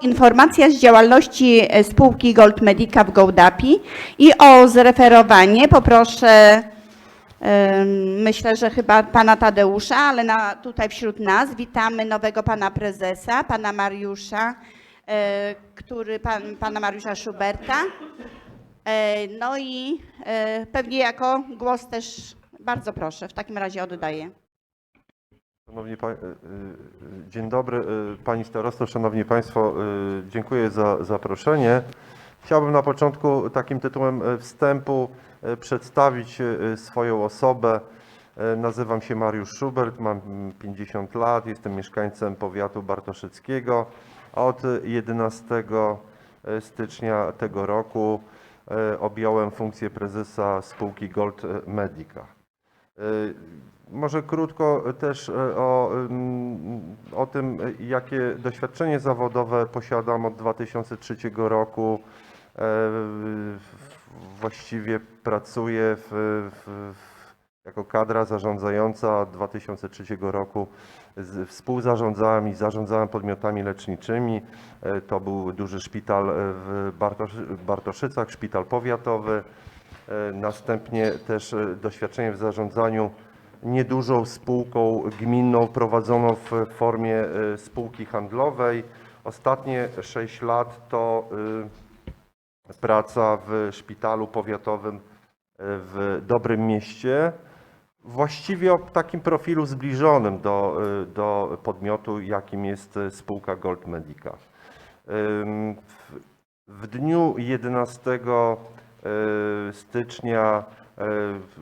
Informacja z działalności e, spółki Gold Medica w Gołdapi i o zreferowanie poproszę, myślę, że chyba pana Tadeusza, ale na, tutaj wśród nas witamy nowego pana prezesa, pana Mariusza, e, który, pan, pana Mariusza Schuberta. E, No i pewnie jako głos też bardzo proszę, w takim razie oddaję. Szanowni pa... y, y, Dzień dobry y, Pani Starosto, Szanowni Państwo, y, dziękuję za zaproszenie. Chciałbym na początku takim tytułem y, wstępu y, przedstawić y, swoją osobę. Y, Nazywam się Mariusz Schubert, mam mm, 50 lat, jestem mieszkańcem powiatu bartoszyckiego, od 11 stycznia tego roku y, objąłem funkcję prezesa spółki Gold Medica. Może krótko też e, o, ym, o tym, jakie doświadczenie zawodowe posiadam od 2003 roku. E, Właściwie pracuję w, w, jako kadra zarządzająca od 2003 roku. Współzarządzałem i zarządzałem podmiotami leczniczymi. E, To był duży szpital w Bartoszy, Bartoszycach, szpital powiatowy. Następnie też doświadczenie w zarządzaniu niedużą spółką gminną prowadzoną w formie e, spółki handlowej. Ostatnie 6 lat to y, praca w szpitalu powiatowym e, w Dobrym Mieście. Właściwie o takim profilu zbliżonym do, do podmiotu, jakim jest e, spółka Gold Medica. W, dniu 11 e, stycznia e,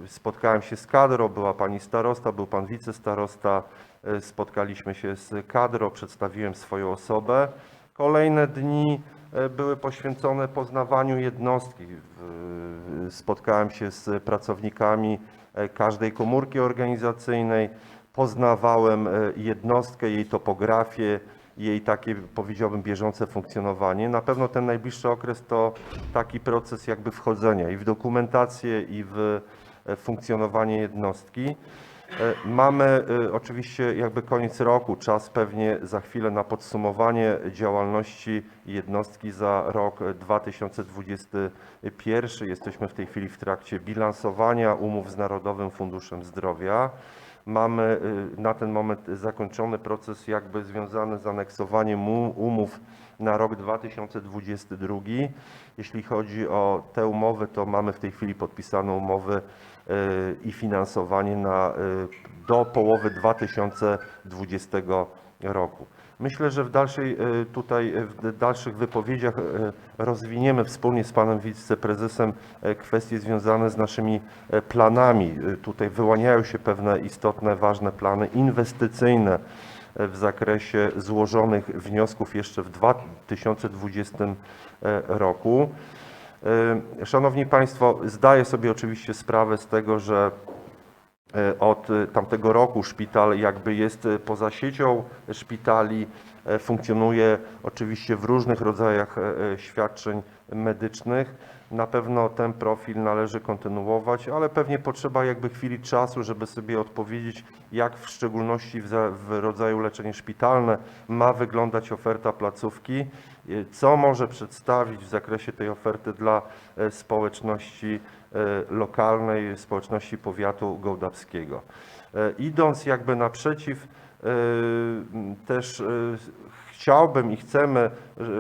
spotkałem się z kadrą, była pani starosta, był pan wicestarosta, e, spotkaliśmy się z kadrą, przedstawiłem swoją osobę. Kolejne dni e, były poświęcone poznawaniu jednostki. Spotkałem się z pracownikami e, każdej komórki organizacyjnej, poznawałem e, jednostkę, jej topografię, jej takie, powiedziałbym, bieżące funkcjonowanie. Na pewno ten najbliższy okres to taki proces jakby wchodzenia i w dokumentację, i w e, funkcjonowanie jednostki. E, Mamy e, oczywiście jakby koniec roku, czas pewnie za chwilę na podsumowanie działalności jednostki za rok e, 2021. Jesteśmy w tej chwili w trakcie bilansowania umów z Narodowym Funduszem Zdrowia. Mamy y, na ten moment zakończony proces jakby związany z aneksowaniem umów na rok 2022. Jeśli chodzi o te umowy, to mamy w tej chwili podpisaną umowę y, i finansowanie na, y, do połowy 2020 roku. Myślę, że w dalszej y, tutaj y, w dalszych wypowiedziach y, rozwiniemy wspólnie z panem wiceprezesem e, kwestie związane z naszymi e, planami. Tutaj wyłaniają się pewne istotne, ważne plany inwestycyjne e, w zakresie złożonych wniosków jeszcze w 2020 e, roku. E, Szanowni Państwo, zdaję sobie oczywiście sprawę z tego, że E, Od e, tamtego roku szpital jakby jest e, poza siecią szpitali, e, funkcjonuje oczywiście w różnych rodzajach świadczeń medycznych. Na pewno ten profil należy kontynuować, ale pewnie potrzeba jakby chwili czasu, żeby sobie odpowiedzieć, jak w szczególności w, za- w rodzaju leczenie szpitalne ma wyglądać oferta placówki, co może przedstawić w zakresie tej oferty dla społeczności lokalnej, społeczności powiatu gołdapskiego. E, Idąc jakby naprzeciw, e, też e, chciałbym i chcemy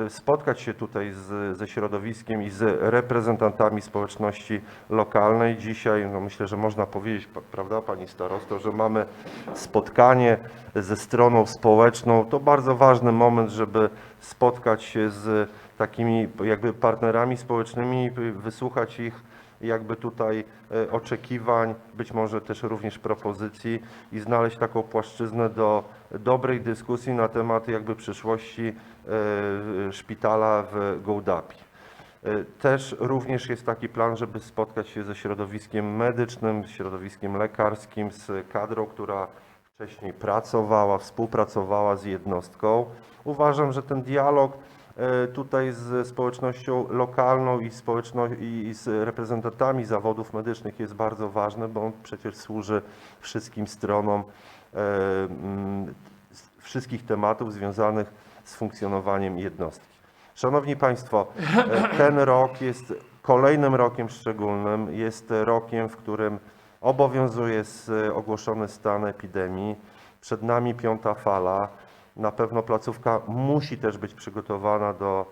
e, spotkać się tutaj z, ze środowiskiem i z reprezentantami społeczności lokalnej. Dzisiaj no myślę, że można powiedzieć, prawda Pani Starosto, że mamy spotkanie ze stroną społeczną. To bardzo ważny moment, żeby spotkać się z takimi jakby partnerami społecznymi, wysłuchać ich jakby tutaj e, oczekiwań, być może też również propozycji i znaleźć taką płaszczyznę do dobrej dyskusji na temat jakby przyszłości e, szpitala w Gołdapi. E, Też również jest taki plan, żeby spotkać się ze środowiskiem medycznym, środowiskiem lekarskim, z kadrą, która wcześniej pracowała, współpracowała z jednostką. Uważam, że ten dialog tutaj z społecznością lokalną i, społeczno, i z reprezentantami zawodów medycznych jest bardzo ważny, bo on przecież służy wszystkim stronom e, mm, wszystkich tematów związanych z funkcjonowaniem jednostki. Szanowni Państwo, e, ten rok jest kolejnym rokiem szczególnym. Jest rokiem, w którym obowiązuje ogłoszony stan epidemii. Przed nami piąta fala. Na pewno placówka musi też być przygotowana do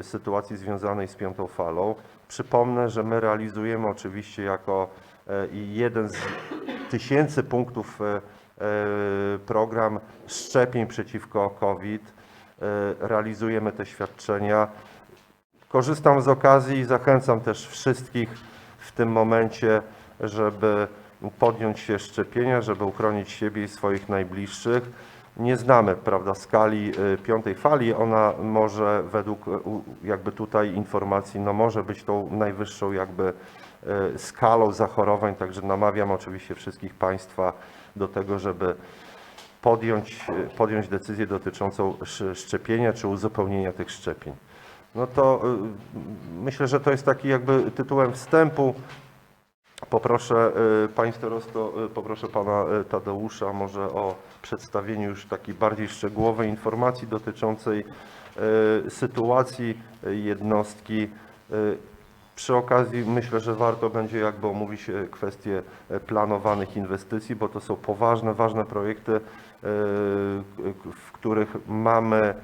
y, sytuacji związanej z piątą falą. Przypomnę, że my realizujemy oczywiście jako i jeden z tysięcy punktów e, program szczepień przeciwko COVID. Realizujemy te świadczenia. Korzystam z okazji i zachęcam też wszystkich w tym momencie, żeby podjąć się szczepienia, żeby uchronić siebie i swoich najbliższych. Nie znamy, prawda, skali y, piątej fali. Ona może według y, jakby tutaj informacji, no może być tą najwyższą jakby y, skalą zachorowań, także namawiam oczywiście wszystkich Państwa do tego, żeby podjąć, podjąć decyzję dotyczącą sz- szczepienia czy uzupełnienia tych szczepień. No to myślę, że to jest taki jakby tytułem wstępu. Poproszę y, Pani Starosto, y, poproszę Pana y, Tadeusza może o przedstawienie już takiej bardziej szczegółowej informacji dotyczącej sytuacji jednostki. Przy okazji myślę, że warto będzie jakby omówić kwestie planowanych inwestycji, bo to są poważne, ważne projekty, w których mamy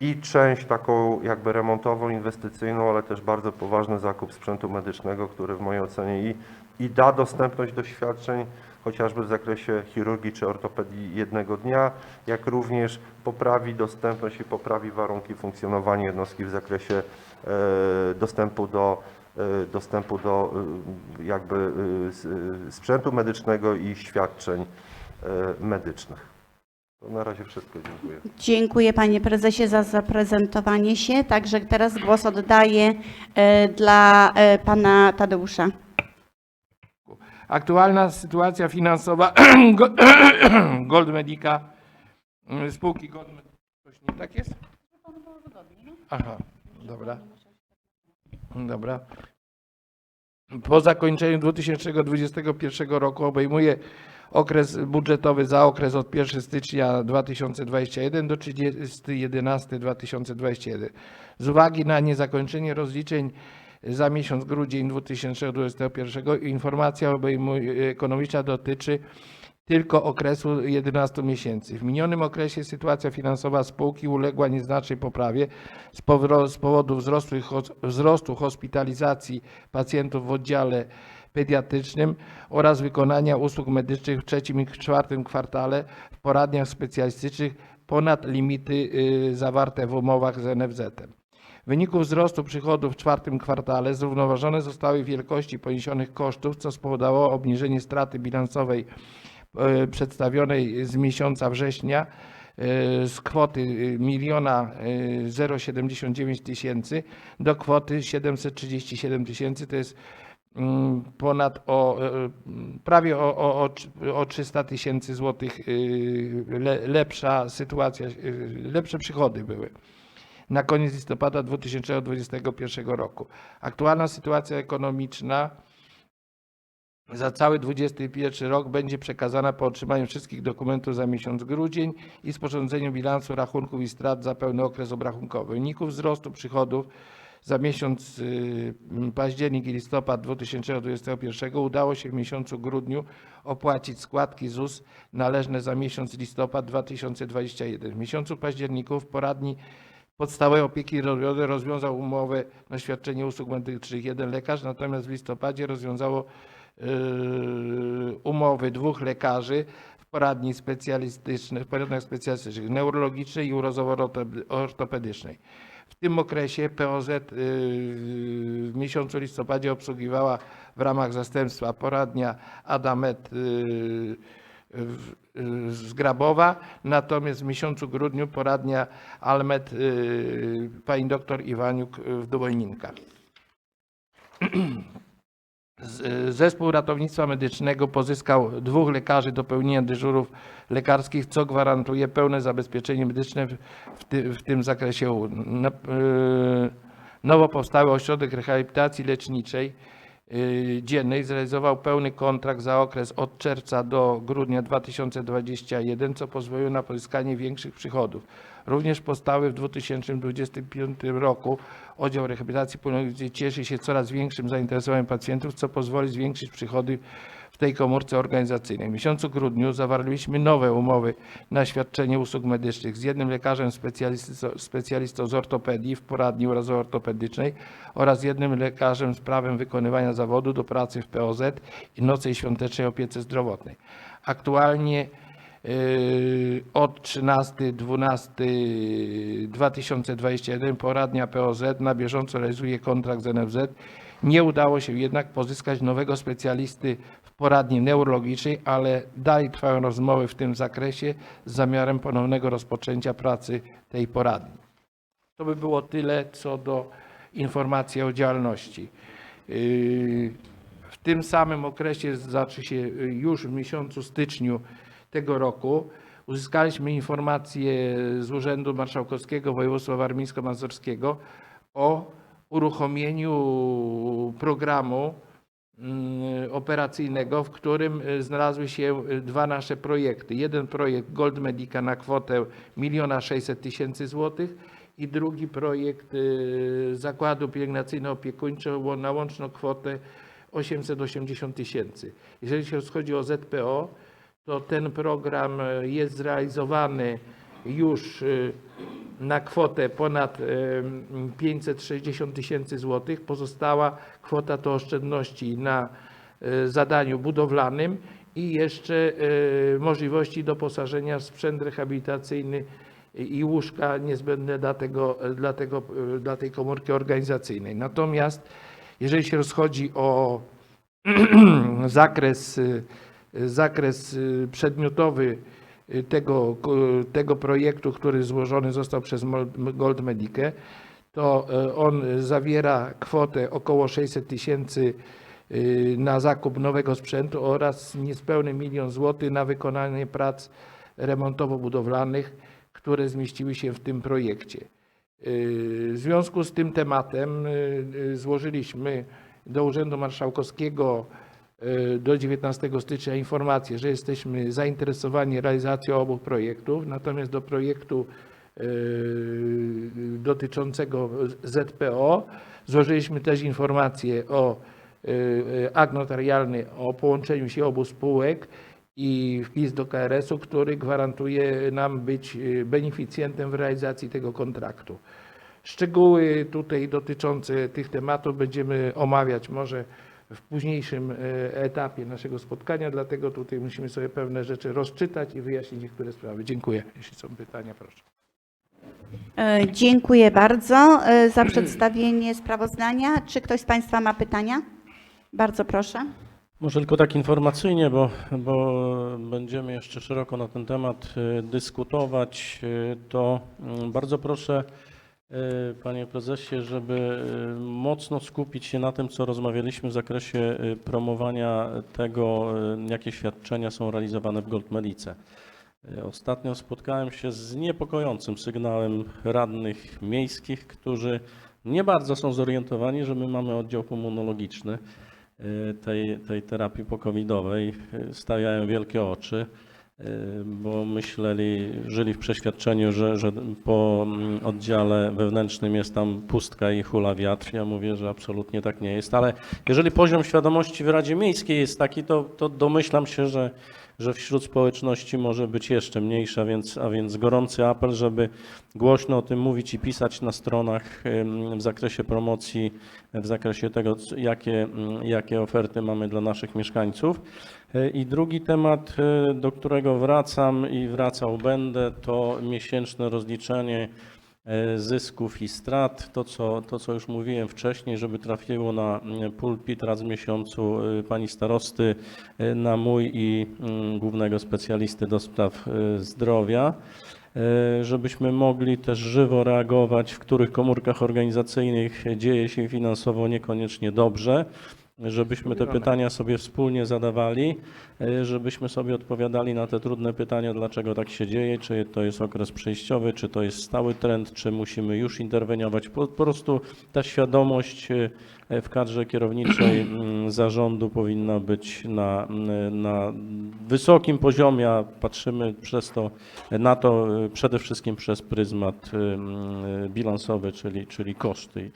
i część taką jakby remontową, inwestycyjną, ale też bardzo poważny zakup sprzętu medycznego, który w mojej ocenie i, i da dostępność do świadczeń, chociażby w zakresie chirurgii czy ortopedii jednego dnia, jak również poprawi dostępność i poprawi warunki funkcjonowania jednostki w zakresie e, dostępu do e, dostępu do e, jakby sprzętu medycznego i świadczeń medycznych. To na razie wszystko, dziękuję. Dziękuję panie prezesie za zaprezentowanie się. Także teraz głos oddaję dla pana Tadeusza. Aktualna sytuacja finansowa Go- Gold Medica, mm, spółki Gold Medica. Coś nie tak jest? Aha, dobra. Dobra. Po zakończeniu 2021 roku obejmuje okres budżetowy za okres od 1 stycznia 2021 do 30.11.2021. Z uwagi na niezakończenie rozliczeń za miesiąc grudzień 2021 informacja obejmuje, ekonomiczna dotyczy tylko okresu 11 miesięcy. W minionym okresie sytuacja finansowa spółki uległa nieznacznej poprawie z, powodu wzrostu, wzrostu hospitalizacji pacjentów w oddziale pediatrycznym oraz wykonania usług medycznych w trzecim i czwartym kwartale w poradniach specjalistycznych ponad limity y, zawarte w umowach z NFZ-em. W wyniku wzrostu przychodów w czwartym kwartale zrównoważone zostały wielkości poniesionych kosztów, co spowodowało obniżenie straty bilansowej e, przedstawionej z miesiąca września e, z kwoty e, miliona e, 079 tysięcy do kwoty 737 tysięcy. To jest mm, ponad o prawie o, o, o, trz- o 300 tysięcy złotych le, lepsza sytuacja, lepsze przychody były na koniec listopada 2021 roku. Aktualna sytuacja ekonomiczna za cały 2021 rok będzie przekazana po otrzymaniu wszystkich dokumentów za miesiąc grudzień i sporządzeniu bilansu rachunków i strat za pełny okres obrachunkowy. W wyniku wzrostu przychodów za miesiąc y, październik i listopad 2021 udało się w miesiącu grudniu opłacić składki ZUS należne za miesiąc listopad 2021. W miesiącu październiku w poradni podstawowej opieki rozwiązał umowę na świadczenie usług medycznych jeden lekarz, natomiast w listopadzie rozwiązało yy, umowy dwóch lekarzy w poradni specjalistycznej, w poradniach specjalistycznych neurologicznej i urozowo-ortopedycznej. W tym okresie POZ yy, w miesiącu listopadzie obsługiwała w ramach zastępstwa poradnia Adamet yy, z Grabowa, natomiast w miesiącu grudniu poradnia Almet y, pani doktor Iwaniuk y, w Dubojninkach. Zespół ratownictwa medycznego pozyskał dwóch lekarzy do pełnienia dyżurów lekarskich, co gwarantuje pełne zabezpieczenie medyczne w, ty, w tym zakresie. Na- y, Nowo powstały ośrodek rehabilitacji leczniczej dziennej zrealizował pełny kontrakt za okres od czerwca do grudnia 2021, co pozwoliło na pozyskanie większych przychodów. Również powstały w 2025 roku oddział rehabilitacji pulmonologii cieszy się coraz większym zainteresowaniem pacjentów, co pozwoli zwiększyć przychody w tej komórce organizacyjnej. W miesiącu grudniu zawarliśmy nowe umowy na świadczenie usług medycznych z jednym lekarzem specjalistą, z ortopedii w poradni urazowo-ortopedycznej oraz jednym lekarzem z prawem wykonywania zawodu do pracy w POZ i nocy i świątecznej opiece zdrowotnej. Aktualnie Yy, od 13.12.2021 poradnia POZ na bieżąco realizuje kontrakt z NFZ. Nie udało się jednak pozyskać nowego specjalisty poradni neurologicznej, ale dalej trwają rozmowy w tym zakresie z zamiarem ponownego rozpoczęcia pracy tej poradni. To by było tyle co do informacji o działalności. Yy, W tym samym okresie, znaczy się yy, już w miesiącu styczniu tego roku, uzyskaliśmy informację z Urzędu Marszałkowskiego Województwa Warmińsko-Mazurskiego o uruchomieniu programu operacyjnego, w którym y, znalazły się y, dwa nasze projekty. Jeden projekt Gold Medica na kwotę 1 600 tysięcy złotych i drugi projekt y, Zakładu Pielęgnacyjno-Opiekuńczego na łączną kwotę 880 tysięcy. Jeżeli się chodzi o ZPO, to ten program e, jest zrealizowany już e, na kwotę ponad e, 560 tysięcy złotych. Pozostała kwota to oszczędności na e, zadaniu budowlanym i jeszcze możliwości doposażenia w sprzęt rehabilitacyjny i łóżka niezbędne dla, tego, dla, tego, dla tej komórki organizacyjnej. Natomiast jeżeli się rozchodzi o zakres y, zakres y, przedmiotowy y, tego, tego projektu, który złożony został przez Gold Medikę, to y, on zawiera kwotę około 600 tysięcy y, na zakup nowego sprzętu oraz niespełny milion złotych na wykonanie prac remontowo-budowlanych, które zmieściły się w tym projekcie. Y, W związku z tym tematem y, y, złożyliśmy do Urzędu Marszałkowskiego y, do 19 stycznia informację, że jesteśmy zainteresowani realizacją obu projektów, natomiast do projektu y, dotyczącego ZPO złożyliśmy też informację o y, akt notarialny o połączeniu się obu spółek i wpis do KRS-u, który gwarantuje nam być beneficjentem w realizacji tego kontraktu. Szczegóły tutaj dotyczące tych tematów będziemy omawiać może w późniejszym e, etapie naszego spotkania, dlatego tutaj musimy sobie pewne rzeczy rozczytać i wyjaśnić niektóre sprawy. Dziękuję. Jeśli są pytania, proszę. E, Dziękuję bardzo e, za przedstawienie sprawozdania. Czy ktoś z Państwa ma pytania? Bardzo proszę. Może tylko tak informacyjnie, bo, bo będziemy jeszcze szeroko na ten temat dyskutować, to mm, bardzo proszę, panie prezesie, żeby y, mocno skupić się na tym, co rozmawialiśmy w zakresie y, promowania tego, jakie świadczenia są realizowane w Goldmedice. Y, Ostatnio spotkałem się z niepokojącym sygnałem radnych miejskich, którzy nie bardzo są zorientowani, że my mamy oddział pulmonologiczny tej, tej terapii pokowidowej. Stawiają wielkie oczy, bo myśleli, żyli w przeświadczeniu, że, że po mm, oddziale wewnętrznym jest tam pustka i hula wiatr. Ja mówię, że absolutnie tak nie jest, ale jeżeli poziom świadomości w Radzie Miejskiej jest taki, to, to domyślam się, że że wśród społeczności może być jeszcze mniejsza, więc, a więc gorący apel, żeby głośno o tym mówić i pisać na stronach w zakresie promocji, w zakresie tego, jakie, mm, jakie oferty mamy dla naszych mieszkańców. E, I drugi temat, e, do którego wracam i wracał będę, to miesięczne rozliczenie zysków i strat. To co, to, co już mówiłem wcześniej, żeby trafiło na mm, pulpit raz w miesiącu e, pani starosty, e, na mój i mm, głównego specjalisty do spraw e, zdrowia, e, żebyśmy mogli też żywo reagować, w których komórkach organizacyjnych dzieje się finansowo niekoniecznie dobrze, żebyśmy te pytania sobie wspólnie zadawali, e, żebyśmy sobie odpowiadali na te trudne pytania, dlaczego tak się dzieje, czy to jest okres przejściowy, czy to jest stały trend, czy musimy już interweniować. Po, po prostu ta świadomość e, e, w kadrze kierowniczej mm, zarządu powinna być na, na wysokim poziomie, a patrzymy przez to na to e, przede wszystkim przez pryzmat e, bilansowy, czyli, czyli koszty.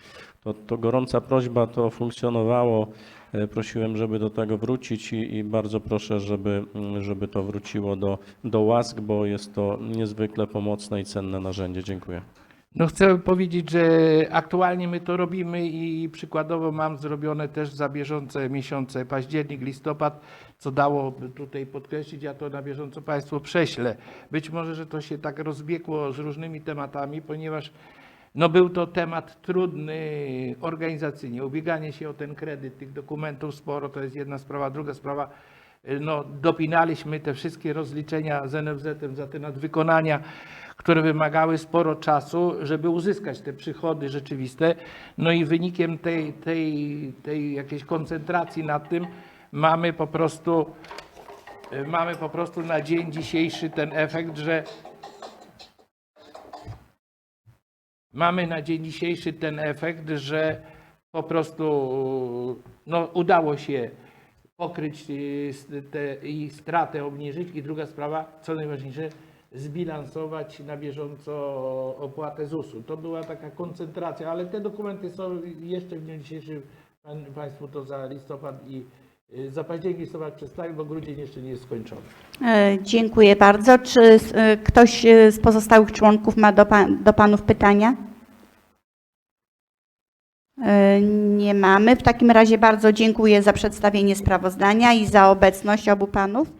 To, to gorąca prośba, to funkcjonowało. E, Prosiłem, żeby do tego wrócić i, i bardzo proszę, żeby, mm, żeby to wróciło do, do łask, bo jest to niezwykle pomocne i cenne narzędzie. Dziękuję. No chcę powiedzieć, że aktualnie my to robimy i przykładowo mam zrobione też za bieżące miesiące październik, listopad, co dało tutaj podkreślić, ja to na bieżąco Państwu prześlę. Być może, że to się tak rozbiegło z różnymi tematami, ponieważ no był to temat trudny organizacyjnie, ubieganie się o ten kredyt, tych dokumentów sporo, to jest jedna sprawa. Druga sprawa, no dopinaliśmy te wszystkie rozliczenia z NFZ-em za te nadwykonania, które wymagały sporo czasu, żeby uzyskać te przychody rzeczywiste. No i wynikiem tej, tej, tej jakiejś koncentracji nad tym mamy po prostu mamy po prostu na dzień dzisiejszy ten efekt, że mamy na dzień dzisiejszy ten efekt, że po prostu no, udało się pokryć y, te, i stratę obniżyć i druga sprawa, co najważniejsze, zbilansować na bieżąco opłatę ZUS-u. To była taka koncentracja, ale te dokumenty są jeszcze w dniu dzisiejszym, Państwu to za listopad i za październik listopad przedstawię, bo grudzień jeszcze nie jest skończony. E, Dziękuję bardzo. Czy e, ktoś e, z pozostałych członków ma do, pan, do panów pytania? Nie mamy. W takim razie bardzo dziękuję za przedstawienie sprawozdania i za obecność obu panów.